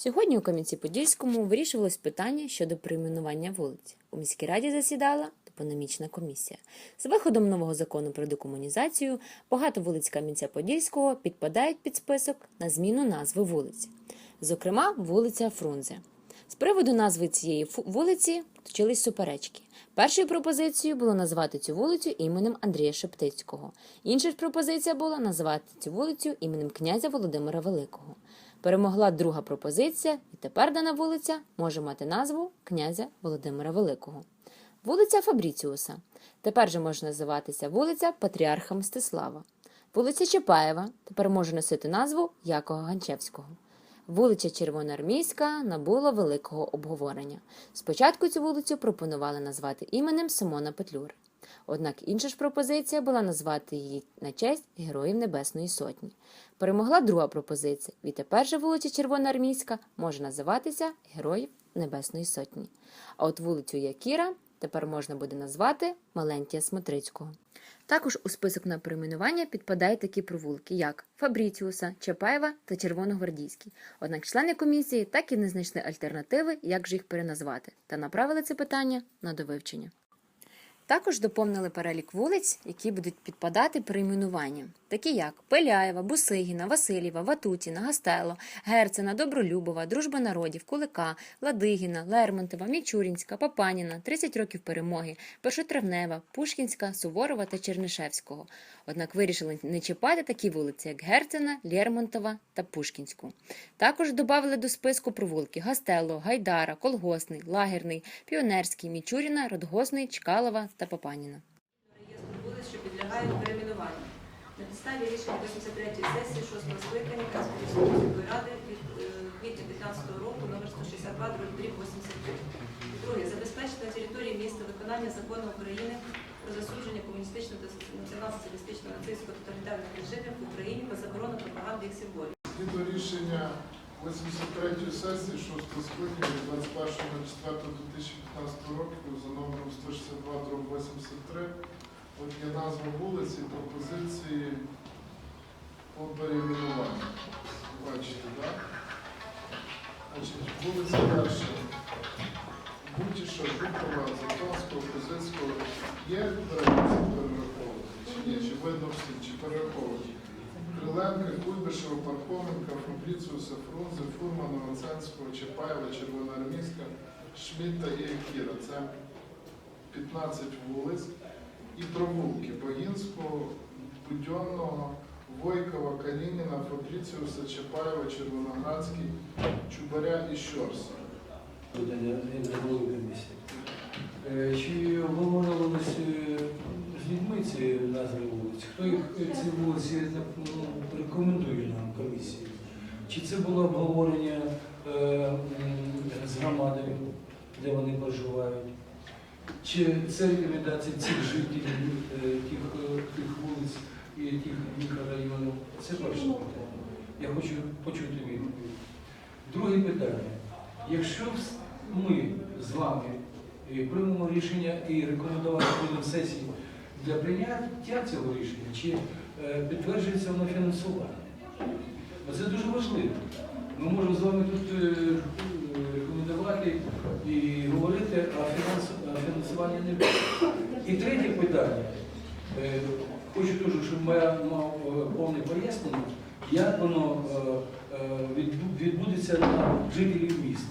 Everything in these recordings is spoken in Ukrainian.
Сьогодні у Кам'янці-Подільському вирішувалось питання щодо перейменування вулиць. У міській раді засідала топономічна комісія. З виходом нового закону про декомунізацію багато вулиць Кам'янця-Подільського підпадають під список на зміну назви вулиць. Зокрема, вулиця Фрунзе. З приводу назви цієї вулиці точились суперечки. Першою пропозицією було назвати цю вулицю іменем Андрія Шептицького. Інша ж пропозиція була назвати цю вулицю іменем князя Володимира Великого. Перемогла друга пропозиція, і тепер дана вулиця може мати назву князя Володимира Великого. Вулиця Фабріціуса. Тепер же може називатися вулиця Патріарха Мстислава. Вулиця Чапаєва тепер може носити назву Якова Ганчевського. Вулиця Червоноармійська набула великого обговорення. Спочатку цю вулицю пропонували назвати іменем Симона Петлюри. Однак інша ж пропозиція була назвати її на честь Героїв Небесної Сотні. Перемогла друга пропозиція. Відтепер же вулиця Червоноармійська може називатися Героїв Небесної Сотні. А от вулицю Якіра тепер можна буде назвати Малентія Смотрицького. Також у список на перейменування підпадають такі провулки, як Фабріціуса, Чапаєва та Червоногвардійський. Однак члени комісії так і не знайшли альтернативи, як же їх переназвати, та направили це питання на довивчення. Також доповнили перелік вулиць, які будуть підпадати перейменуванням, такі як Пеляєва, Бусигіна, Васильєва, Ватутіна, Гастело, Герцена, Добролюбова, Дружба народів, Кулика, Ладигіна, Лермонтова, Мічурінська, Папаніна, 30 років перемоги, Першотравнева, Пушкінська, Суворова та Чернишевського. Однак вирішили не чіпати такі вулиці, як Герцена, Лермонтова та Пушкінську. Також додали до списку провулки Гастело, Гайдара, Колгосний, Лагерний, Піонерський, Мічуріна, Родгосний, Чкалова та Папаніна. реєстру вулиць, що. На підставі рішення 83-ї сесії 6-го скликання міської ради від е, квітня 15 року номер 162 дріб 83. Друге. Забезпечити на території міста виконання закону України про засудження комуністичного та націонал-соціалістичного нацистського тоталітарних режимів в Україні та заборону пропаганди їх символів. Згідно рішення 83-ї сесії 6 скликання від 21.04.2015 року за номером 162 дроб 83 от є назва вулиці пропозиції по перейменуванню. Бачите, так? Значить, вулиця перша. Бутіша, Жукова, Затонського, Козицького. Є перераховувати? Чи ні? Чи видно всі? Чи перераховувати? Криленка, Куйбишева, Пархоменка, Фабріціуса, Фрунзе, Фурмана, Ванценського, Чапаєва, Червоноармійська, Шмідта і Екіра. Це 15 вулиць. І провулки Богінського, Будьонного, Войкова, Калініна, Фабріціуса, Чапаєва, Червоноградський, Чубаря і Щорса. Е, Чи обговорювалися е, з людьми ці назви вулиць? Хто їх е, ці вулиці ну, рекомендує нам комісії? Чи це було обговорення з громадою, де вони проживають? Чи це рекомендації цих жителів тих, вулиць? Це перше питання. Я хочу почути відповідь. Друге питання. Якщо ми з вами е, приймемо рішення і рекомендувати будемо сесії для прийняття цього рішення, чи е, підтверджується воно фінансування? Це дуже важливо. Ми можемо з вами тут е, е, рекомендувати і говорити, а фінансування не буде. І третє питання. Хочу дуже, щоб я мав е, повне пояснення, як воно е, е, відбу- відбудеться на жителів міста,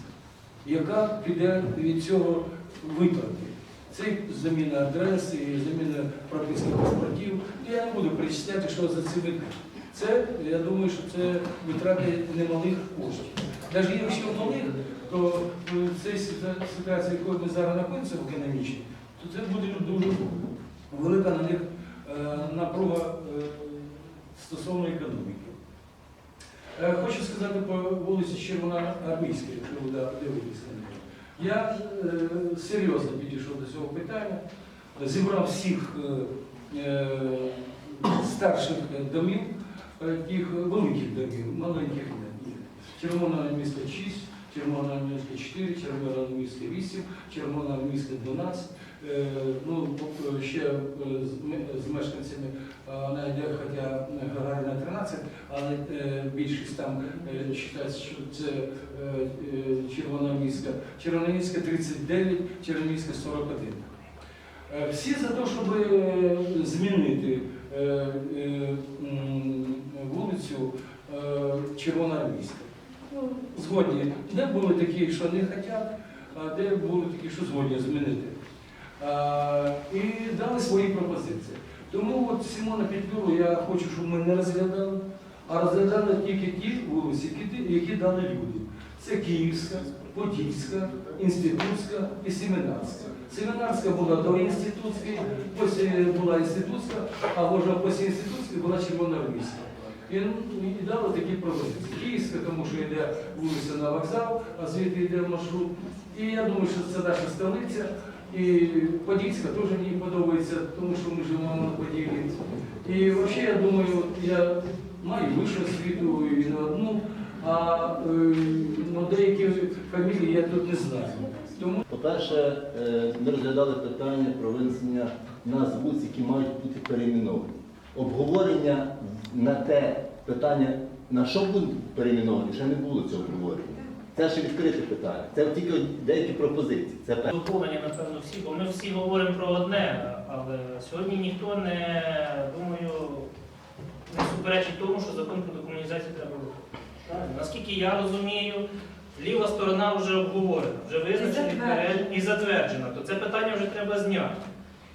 яка піде від цього виплати. Це заміна адреси, заміна прописки паспортів. Я не буду перечисляти, що за це витрати. Це, я думаю, що це витрати немалих коштів. Навіть якщо малих, то в цій ситуа- якою ми зараз знаходимося в економічній, то це буде дуже велика на них напруга е, стосовно економіки. Е, Хочу сказати по вулиці Червоноармійській, якщо ви дивитесь на неї. Я е, серйозно підійшов до цього питання, зібрав всіх е, е, старших домів, е, тих великих домів, маленьких ні. Червоноармійська 6, Червоноармійська 4, Червоноармійська 8, Червоноармійська 12. Е, Ну, ще е, з мешканцями хоча Гагаріна 13, але е, більшість там вважається, що це Червоноармійська. Червоноармійська 39, Червоноармійська 41. Е, Всі за те, щоб змінити вулицю Червоноармійська. Ну, згодні. Де були такі, що не хочуть, а де були такі, що згодні змінити. А, І дали свої пропозиції. Тому от Симона Петлюру я хочу, щоб ми не розглядали, а розглядали тільки ті вулиці, які, дали люди. Це Київська, Подільська, Інститутська і Семінарська. Семінарська була до інститутської, була інститутська, а вже після інститутської була червоноармійська. І, ну, і дали такі пропозиції. Київська, тому що йде вулиця на вокзал, а звідти йде маршрут. І я думаю, що це наша столиця. І Подільська теж мені подобається, тому що ми живемо на Поділі. І взагалі, я думаю, я маю вищу освіту і не одну, а е, ну, деякі фамілії я тут не знаю. Тому По-перше, е, ми розглядали питання про винесення назв вулиць, які мають бути перейменовані. Обговорення на те питання, на що будуть перейменовані, ще не було цього обговорення. Це ще відкрите питання. Це тільки деякі пропозиції. Це. Доповнення, напевно, всі, бо ми всі говоримо про одне, але сьогодні ніхто не, думаю, не суперечить тому, що закон про декомунізацію треба. Правильно? Наскільки я розумію, ліва сторона вже обговорена, вже перелік і затверджена, то це питання вже треба зняти.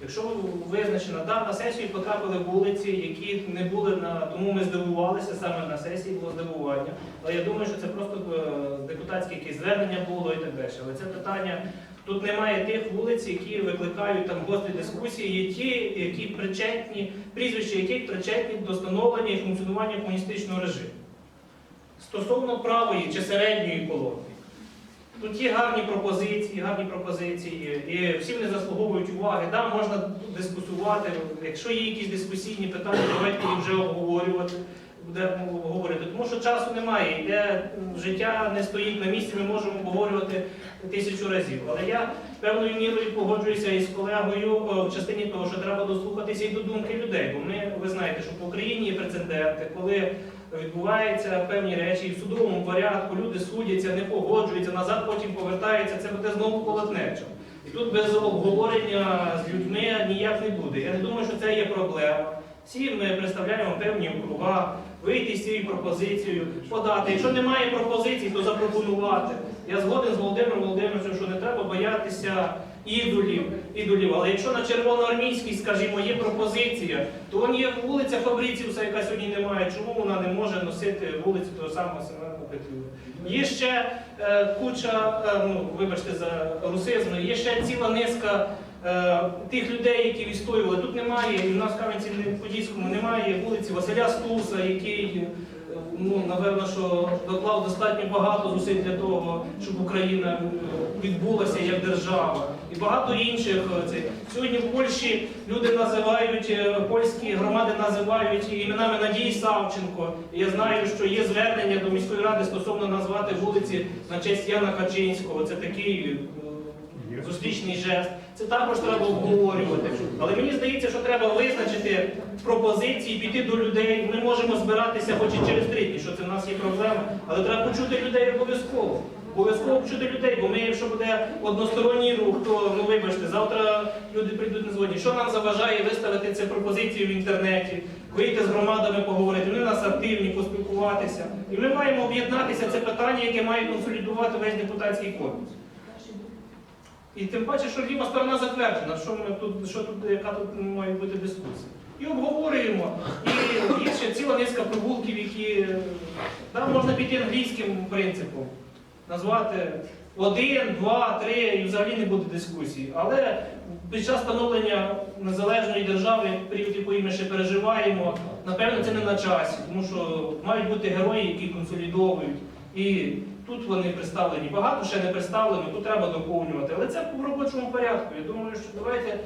Якщо визначено, да, на сесію потрапили вулиці, які не були на тому ми здивувалися, саме на сесії було здивування. Але я думаю, що це просто е, депутатське якесь звернення було і так далі. Але це питання Тут немає тих вулиць, які викликають там гострі дискусії, є ті, які причетні, прізвища яких причетні до становлення і функціонування комуністичного режиму. Стосовно правої чи середньої колонки, тут є гарні пропозиції, гарні пропозиції, і всі вони заслуговують уваги. Да, можна дискусувати. Якщо є якісь дискусійні питання, давайте їх вже обговорювати. Будемо говорити, тому що часу немає, йде життя не стоїть на місці, ми можемо обговорювати тисячу разів. Але я певною мірою погоджуюся із колегою е, в частині того, що треба дослухатися і до думки людей. Бо ми, ви знаєте, що по Україні є прецеденти, коли відбуваються певні речі, і в судовому порядку люди судяться, не погоджуються, назад потім повертаються, це буде знову колотнечо. І тут без обговорення з людьми ніяк не буде. Я не думаю, що це є проблема. Всі ми представляємо певні округа, вийти з цією пропозицією, подати. Якщо немає пропозицій, то запропонувати. Я згоден з Володимиром Володимировичем, що не треба боятися ідолів, ідолів. Але якщо на червоноармійській, скажімо, є пропозиція, то вон є вулиця Фабріціуса, яка сьогодні немає. Чому вона не може носити вулицю того самого Семена Петлюра? Є ще е, куча, е, ну вибачте за русизм, є ще ціла низка тих людей, які відстоювали. Тут немає, в нас в Кам'янці-Подільському немає вулиці Василя Стуса, який, е, ну, напевно, що доклав достатньо багато зусиль для того, щоб Україна е, відбулася як держава. І багато інших. е, цих. Сьогодні в Польщі люди називають, е, польські громади називають іменами Надії Савченко. І я знаю, що є звернення до міської ради стосовно назвати вулиці на честь Яна Качинського. Це такий е, зустрічний жест. Це також треба обговорювати. Але мені здається, що треба визначити пропозиції, піти до людей. Ми можемо збиратися хоч і через три дні, що це в нас є проблема, але треба почути людей обов'язково. Обов'язково почути людей, бо ми, якщо буде односторонній рух, то ну вибачте, завтра люди прийдуть не згодні. Що нам заважає виставити це пропозицію в інтернеті, вийти з громадами, поговорити, вони нас активні, поспілкуватися. І ми маємо об'єднатися. Це питання, яке має консолідувати весь депутатський корпус. І тим паче, що ліва сторона затверджена, що ми тут, що тут, яка тут має бути дискусія. І обговорюємо. І є ще ціла низка прогулків, які да, можна піти англійським принципом, назвати один, два, три, і взагалі не буде дискусії. Але під час становлення незалежної держави, період якої ми ще переживаємо, напевно, це не на часі, тому що мають бути герої, які консолідовують. І тут вони представлені. Багато ще не представлено, тут треба доповнювати. Але це в робочому порядку. Я думаю, що давайте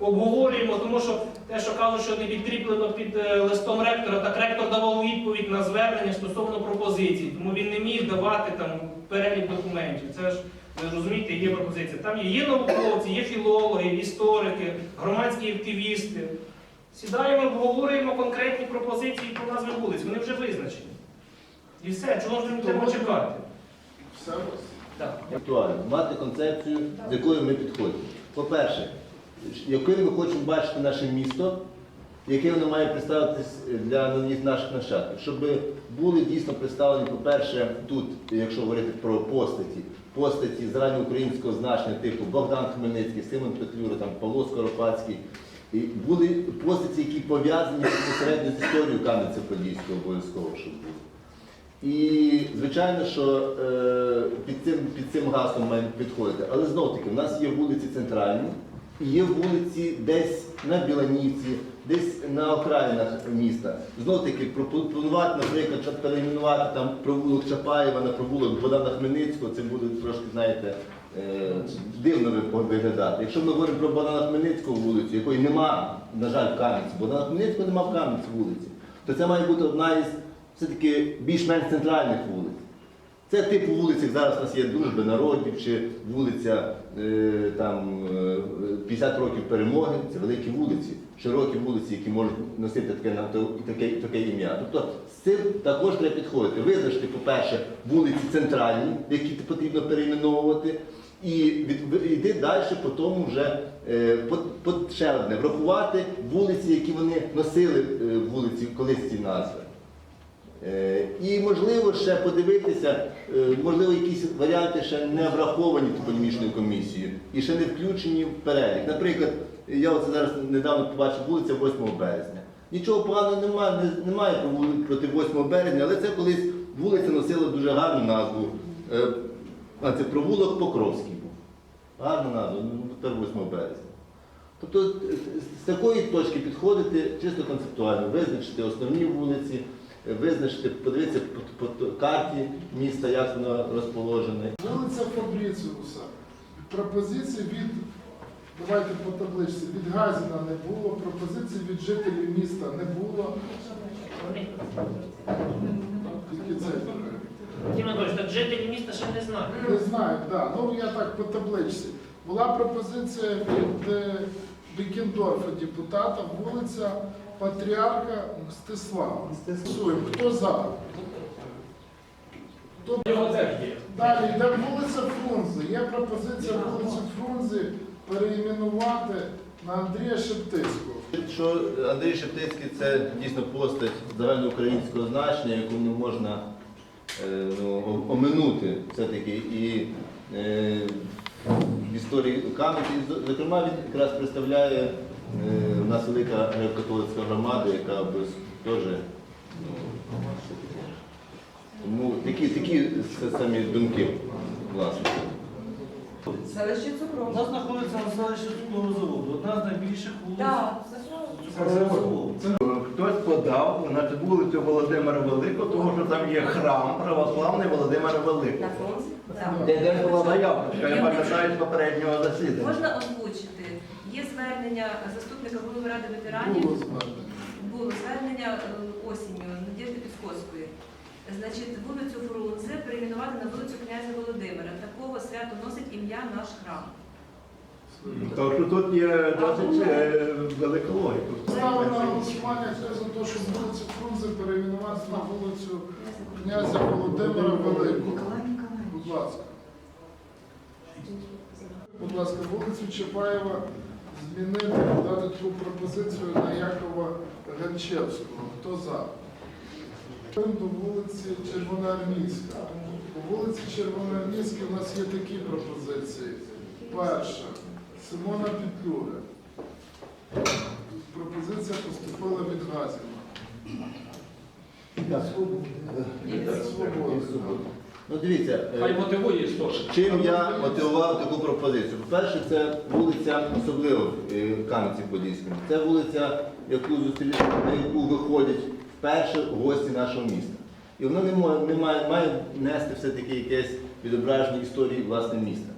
обговорюємо, тому що те, що кажуть, що не підкріплено під е, листом ректора, так ректор давав відповідь на звернення стосовно пропозицій, тому він не міг давати там перелік документів. Це ж ви розумієте, є пропозиція. Там є, є науковці, є філологи, історики, громадські активісти. Сідаємо, обговорюємо конкретні пропозиції по назві вулиць. Вони вже визначені. І все, чого ж ми будемо чекати? Все. Актуально. Мати концепцію, з якою ми підходимо. По-перше, яким ми хочемо бачити наше місто, яке воно має представитись для наших нащадків. Щоб були дійсно представлені, по-перше, тут, якщо говорити про постаті, постаті з ранньоукраїнського значення, типу Богдан Хмельницький, Симон Петлюра, там, Павло Скоропадський. І були постаті, які пов'язані безпосередньо з історією Кам'янця-Подільського обов'язково, щоб були. І звичайно, що е, під цим, під цим гаслом маємо підходити. Але знов таки, в нас є вулиці центральні, і є вулиці десь на Біланівці, десь на окраїнах міста. Знов таки пропонувати, наприклад, перейменувати там провулок Чапаєва на провулок Богдана Хмельницького, це буде трошки, знаєте, е, дивно виглядати. Якщо ми говоримо про Богдана Хмельницького вулицю, якої нема, на жаль, в Кам'янці, Богдана Хмельницького нема в Кам'янці вулиці, то це має бути одна із все-таки більш-менш центральних вулиць. Це типу вулиць, як зараз у нас є дружби народів, чи вулиця е, там, е, 50 років перемоги. Це великі вулиці, широкі вулиці, які можуть носити таке, таке, таке ім'я. Тобто з цим також треба підходити. Визначити, по-перше, вулиці центральні, які потрібно перейменовувати, і йти далі по тому вже е, по, по, ще одне, врахувати вулиці, які вони носили е, вулиці колись ці назви. Е, І можливо ще подивитися, е, можливо, якісь варіанти ще не враховані топонімічною комісією і ще не включені в перелік. Наприклад, я оце зараз недавно побачив вулиця 8 березня. Нічого поганого немає, немає проти 8 березня, але це колись вулиця носила дуже гарну назву. Е, А це провулок Покровський був. Гарна назва, ну тепер 8 березня. Тобто з такої точки підходити чисто концептуально, визначити основні вулиці, визначити, подивитися по, по карті міста, як воно розположене. Вулиця Фабріціуса. Пропозиції від, давайте по табличці, від Газіна не було, пропозицій від жителів міста не було. Тільки це. Дім Анатолійович, так жителі міста ще не знають. Не знаю, так. Ну я так по табличці. Була пропозиція від е, Бекендорфа, депутата, вулиця Патріарха Мстислава. Голосуємо. Хто за? Хто Далі йде вулиця Фрунзе. Є пропозиція вулицю Фрунзе переіменувати на Андрія Шептицького. Що Андрій Шептицький це дійсно постать загальноукраїнського значення, яку не можна е, ну, оминути все-таки і е, в історії Кам'янки. Зокрема, він якраз представляє е, в нас велика греко-католицька громада, яка без теж. Ну, тому такі, такі самі думки, власне. Селище У Цукров. нас знаходиться на селищі цукрового заводу, одна з найбільших вулиць Так, цукрового заводу. Хтось подав на вулицю Володимира Великого, тому що там є храм православний Володимира Великого. на фронті. Так. Де, де була заявка, я пам'ятаю з попереднього засідання. Можна озвучити. Звернення заступника голови ради ветеранів. Було звернення. Було звернення е, осінню Надєжди Піскоської. Значить, вулицю Фрунзе перейменувати на вулицю князя Володимира. Такого свято носить ім'я наш храм. Тому що тут є досить е, велика логіка. Ставлю на голосування, за те, щоб вулицю Фрунзе перейменувати на вулицю князя Володимира Великого. Будь ласка. Будь ласка, вулицю Чапаєва змінити, дати ту пропозицію на Якова Ганчевського. Хто за? До вулиці Червоноармійська. По вулиці Червоноармійській у нас є такі пропозиції. Перша. Симона Петлюра. Пропозиція поступила від Газіна. Свобода. Ну дивіться, е, Хай мотивує історію. Чим я мотивував таку пропозицію? По-перше, це вулиця особливо в е, Кам'янці-Подільському. Це вулиця, яку зустріли, на яку виходять вперше гості нашого міста. І воно не має, не має, має нести все-таки якесь відображення історії власне міста.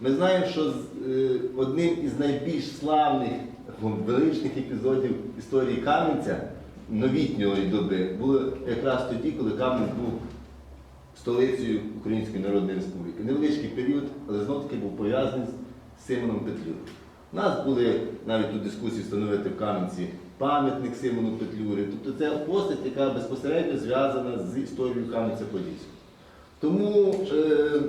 Ми знаємо, що з, е, одним із найбільш славних величних епізодів історії Кам'янця новітньої доби було якраз тоді, коли Кам'янець був столицею Української Народної Республіки. Невеличкий період, але знов таки був пов'язаний з Симоном Петлюрою. У нас були навіть у дискусії встановити в Кам'янці пам'ятник Симону Петлюрі. Тобто це постать, яка безпосередньо зв'язана з історією Кам'янця-Подільського. Тому е,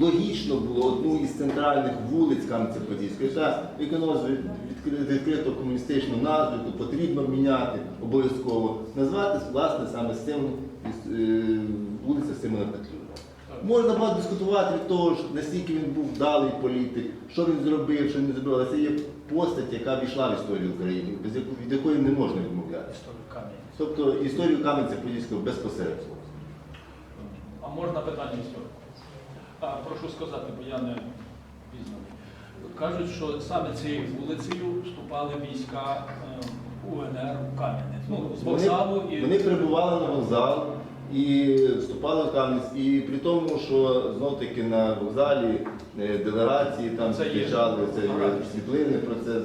логічно було одну із центральних вулиць Кам'янця-Подільського, яка виконувала відкри- відкрито комуністичну назву, яку потрібно міняти обов'язково, назвати власне саме Симон, е, вулиця Симона Петлюра. Можна багато дискутувати від того, що наскільки він був вдалий політик, що він зробив, що він не зробив, але це є постать, яка війшла в історію України, без яку- від якої не можна відмовлятися. Історію камінь. Тобто історію Кам'янця-Подільського безпосередньо. А можна питання історії? А, прошу сказати, бо я не пізнаний. Кажуть, що саме цією вулицею вступали війська е, УНР в Кам'янець. Ну, з вокзалу і Вони прибували на вокзал і вступали в Кам'янець. І при тому, що знов таки на вокзалі е, делегації там Це є зустрічали це є світлини про це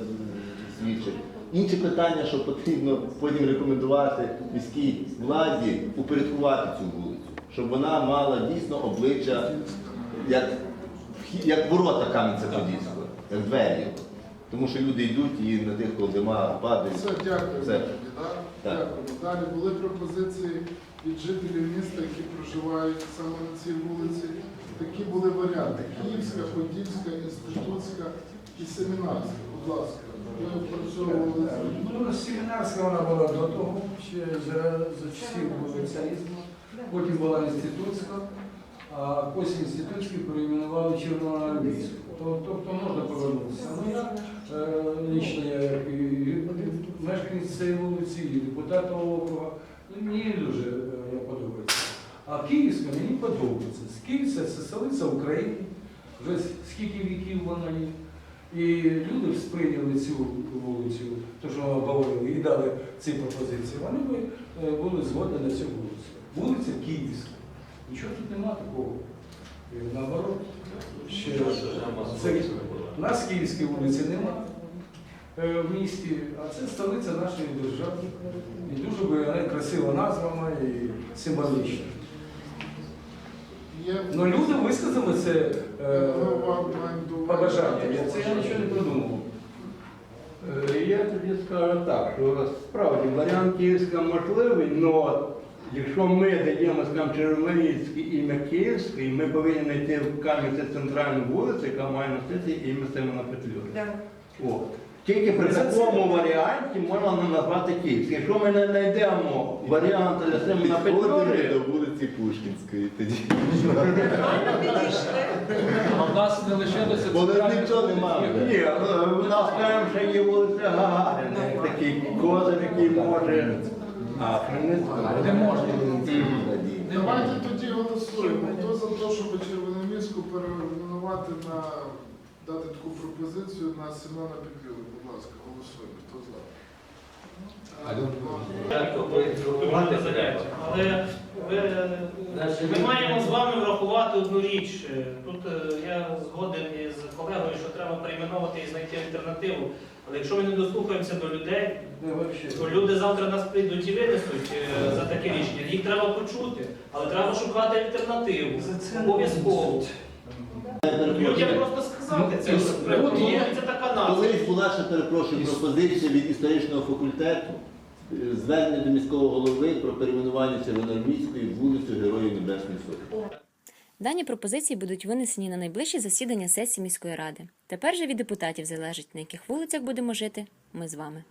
свідчать. Інше питання, що потрібно потім рекомендувати міській владі упорядкувати цю вулицю, щоб вона мала дійсно обличчя як, як ворота Кам'янця-Подільського, як двері. Тому що люди йдуть і на тих, коли дима падає. Все, дякую. Все. да? Так. Дякую. Далі були пропозиції від жителів міста, які проживають саме на цій вулиці. Такі були варіанти: Київська, Подільська, Інститутська і Семінарська. Будь ласка, ви опрацьовували. Ну, семінарська вона була до того, ще за, за часів соціалізму. Потім була інститутська, а потім інститутські перейменували Червоноармійську. Тобто можна повернутися. Ну, я е, лично як і мешканець цієї вулиці, і депутата округа, ну, мені дуже е, подобається. А Київська мені подобається. Київська це столиця України. Вже скільки віків вона є. І люди сприйняли цю вулицю, то що ми обговорили, і дали ці пропозиції. Вони би е, були згодні на цю вулицю. Вулиця Київська. Нічого тут нема такого. І наоборот, ще це, у нас Київської вулиці нема е, в місті, а це столиця нашої держави. І дуже би вона красива назва має і символічна. Ну люди висказали це е, побажання. Я- Це я нічого не придумав. Е, Я тоді скажу так, що справді варіант Київська можливий, але якщо ми даємо скажімо, Червоноїцький ім'я Київський, ми повинні знайти в Кам'янці центральну вулицю, яка має носити ім'я Симона Петлюри. О. Тільки при такому варіанті можна назвати Київський. Якщо ми не знайдемо варіант Підходили Петлюри, до вулиці Пушкінської тоді. А в нас не лишилося центральних нічого вулиць, немає. Ні, в нас скажімо, ще є вулиця Гагарина, такий козир, який може. А. Де можна? Давайте тоді голосуємо. Хто за те, щоб Червономіську перейменувати на дати таку пропозицію на Семена Петлюру? Будь ласка, голосуємо. Хто за? Але ви, ми маємо з вами врахувати одну річ. Тут е, я згоден із колегою, що треба перейменовувати і знайти альтернативу. Але якщо ми не дослухаємося до людей, то люди завтра нас прийдуть і винесуть е, за таке рішення. Їх треба почути, але треба шукати альтернативу. Обов'язково. Людям просто це. Ну, така назва. Колись була ще перепрошую пропозиція від історичного факультету е, звернення до міського голови про перейменування Червоноармійської вулицю Героїв Небесної Сотні. Дані пропозиції будуть винесені на найближчі засідання сесії міської ради. Тепер же від депутатів залежить, на яких вулицях будемо жити ми з вами.